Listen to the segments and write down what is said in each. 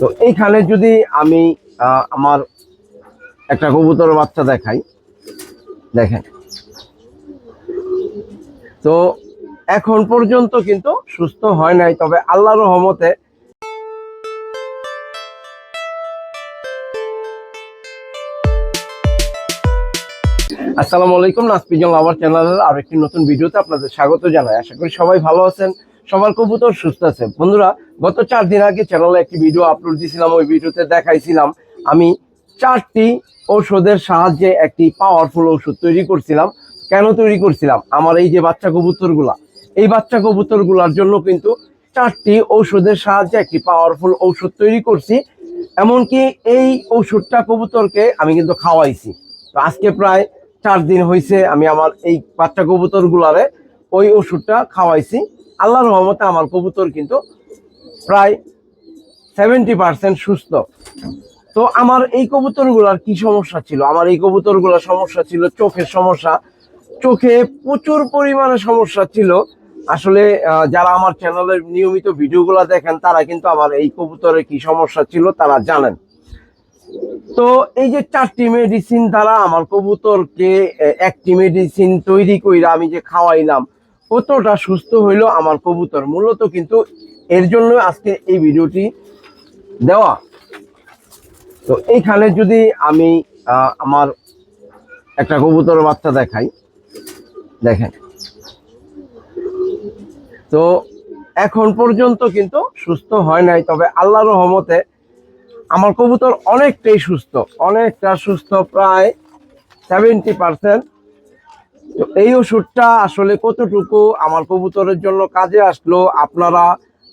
তো এইখানে যদি আমি আমার একটা কবুতর বাচ্চা দেখাই, দেখেন। তো এখন পর্যন্ত কিন্তু সুস্থ হয় নাই, তবে আল্লাহর রহমতে আসসালামু আলাইকুম, নাসপিজন লাভার চ্যানেলের আরেকটি নতুন ভিডিওতে আপনাদের স্বাগত জানাই। আশা করি সবাই ভালো আছেন। সবার কবুতর সুস্থ আছে। বন্ধুরা, গত চার দিন আগে চ্যানেলে একটি ভিডিও আপলোড দিয়েছিলাম ওই ভিডিওতে দেখাইছিলাম। আমি চারটি ঔষধের সাহায্যে একটি পাওয়ারফুল ওষুধ তৈরি করছিলাম। কেন তৈরি করছিলাম? আমার এই যে বাচ্চা কবুতরগুলা, এই বাচ্চা কবুতরগুলার জন্য কিন্তু চারটি ঔষধের সাহায্যে একটি পাওয়ারফুল ঔষধ তৈরি করছি। এমনকি এই ওষুধটা কবুতরকে আমি কিন্তু খাওয়াইছি। তো আজকে প্রায় চার দিন হয়েছে আমি আমার এই বাচ্চা কবুতর গুলারে ওই ওষুধটা খাওয়াইছি। আল্লাহর রহমতে আমার কবুতর কিন্তু প্রায় সেভেন্টি পার্সেন্ট সুস্থ। তো আমার এই কবুতরগুলার কি সমস্যা ছিল? আমার এই কবুতরগুলোর সমস্যা ছিল চোখের সমস্যা। চোখে প্রচুর পরিমাণে সমস্যা ছিল। আসলে যারা আমার চ্যানেলের নিয়মিত ভিডিওগুলো দেখেন, তারা কিন্তু আমার এই কবুতরের কি সমস্যা ছিল তারা জানেন। তো এই যে চারটি মেডিসিন দ্বারা আমার কবুতরকে একটি মেডিসিন তৈরি কইরা আমি যে খাওয়াইলাম কতটা সুস্থ হইল আমার কবুতর? মূলত কিন্তু এর জন্য আজকে এই ভিডিওটি দেওয়া। তো এইখানে যদি আমি আমার একটা কবুতর বাচ্চা দেখাই। দেখেন। তো এখন পর্যন্ত কিন্তু সুস্থ হয় নাই, তবে আল্লাহর রহমতে আমার কবুতর অনেকটাই সুস্থ, অনেকটা সুস্থ, প্রায় সেভেন্টি পার্সেন্ট তো এই ওষুধটা আসলে কতটুকু আমার কবুতরের জন্য কাজে আসলো? আপনারা,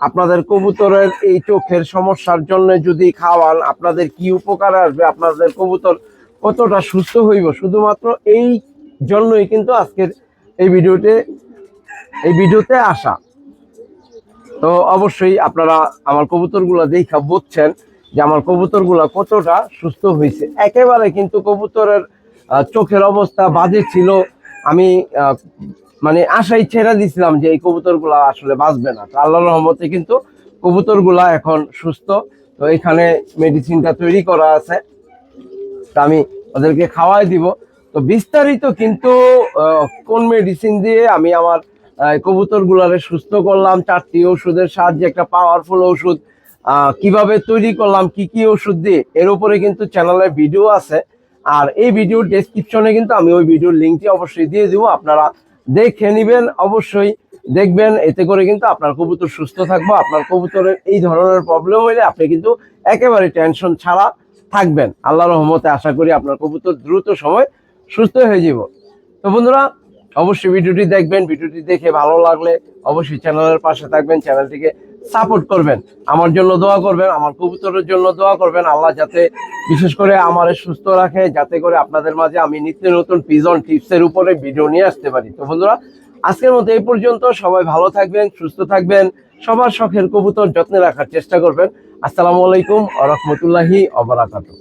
আপনাদের কবুতরের এই চোখের সমস্যার জন্য যদি খাওয়ান, আপনাদের কি উপকার আসবে? আপনাদের কবুতর কতটা সুস্থ হইব? শুধুমাত্র এই জন্যই কিন্তু আজকের এই ভিডিওতে এই ভিডিওতে আসা। তো অবশ্যই আপনারা আমার কবুতরগুলো দেখা বুঝছেন যে আমার কবুতরগুলো কতটা সুস্থ হয়েছে একেবারে কিন্তু কবুতরের চোখের অবস্থা বাজে ছিল। আমি মানে আশাই ছেড়ে দিছিলাম যে এই কবুতরগুলো আসলে বাঁচবে না। তো আল্লাহর রহমতে কিন্তু কবুতরগুলা এখন সুস্থ। তো এখানে মেডিসিনটা তৈরি করা আছে। তা আমি ওদেরকে খাওয়াই দিব। তো বিস্তারিত কিন্তু কোন মেডিসিন দিয়ে আমি আমার কবুতর গুলারে সুস্থ করলাম, চারটি ওষুধের সাহায্যে একটা পাওয়ারফুল ওষুধ কীভাবে তৈরি করলাম, কি কি ওষুধ দিয়ে, এর উপরে কিন্তু চ্যানেলের ভিডিও আছে। আর এই ভিডিওর ডেসক্রিপশনে কিন্তু আমি ওই ভিডিওর লিঙ্কটি অবশ্যই দিয়ে দিব। আপনারা দেখে নেবেন, অবশ্যই দেখবেন। এতে করে কিন্তু আপনার কবুতর সুস্থ থাকব। আপনার কবুতরের এই ধরনের প্রবলেম হলে আপনি কিন্তু একেবারে টেনশন ছাড়া থাকবেন। আল্লাহ রহমতে আশা করি আপনার কবুতর দ্রুত সময় সুস্থ হয়ে যাব। তো বন্ধুরা, অবশ্যই ভিডিওটি দেখবেন। ভিডিওটি দেখে ভালো লাগলে অবশ্যই চ্যানেলের পাশে থাকবেন। চ্যানেলটিকে সাপোর্ট করবেন, আমার জন্য দোয়া করবেন, আমার কবুতরের জন্য দোয়া করবেন। আল্লাহ যাতে বিশেষ করে আমার সুস্থ রাখে, যাতে করে আপনাদের মাঝে আমি নিত্য নতুন পিজন টিপসের উপরে ভিডিও নিয়ে আসতে পারি। তো বন্ধুরা, আজকের মতো এই পর্যন্ত, সবাই ভালো থাকবেন, সুস্থ থাকবেন, সবার শখের কবুতর যত্নে রাখার চেষ্টা করবেন। আসসালামু আলাইকুম আ রহমতুল্লাহি অবরাকাতু